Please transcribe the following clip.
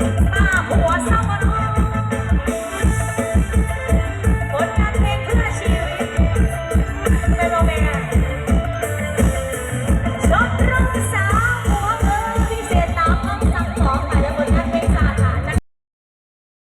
ป้าหัวสมองผลงาน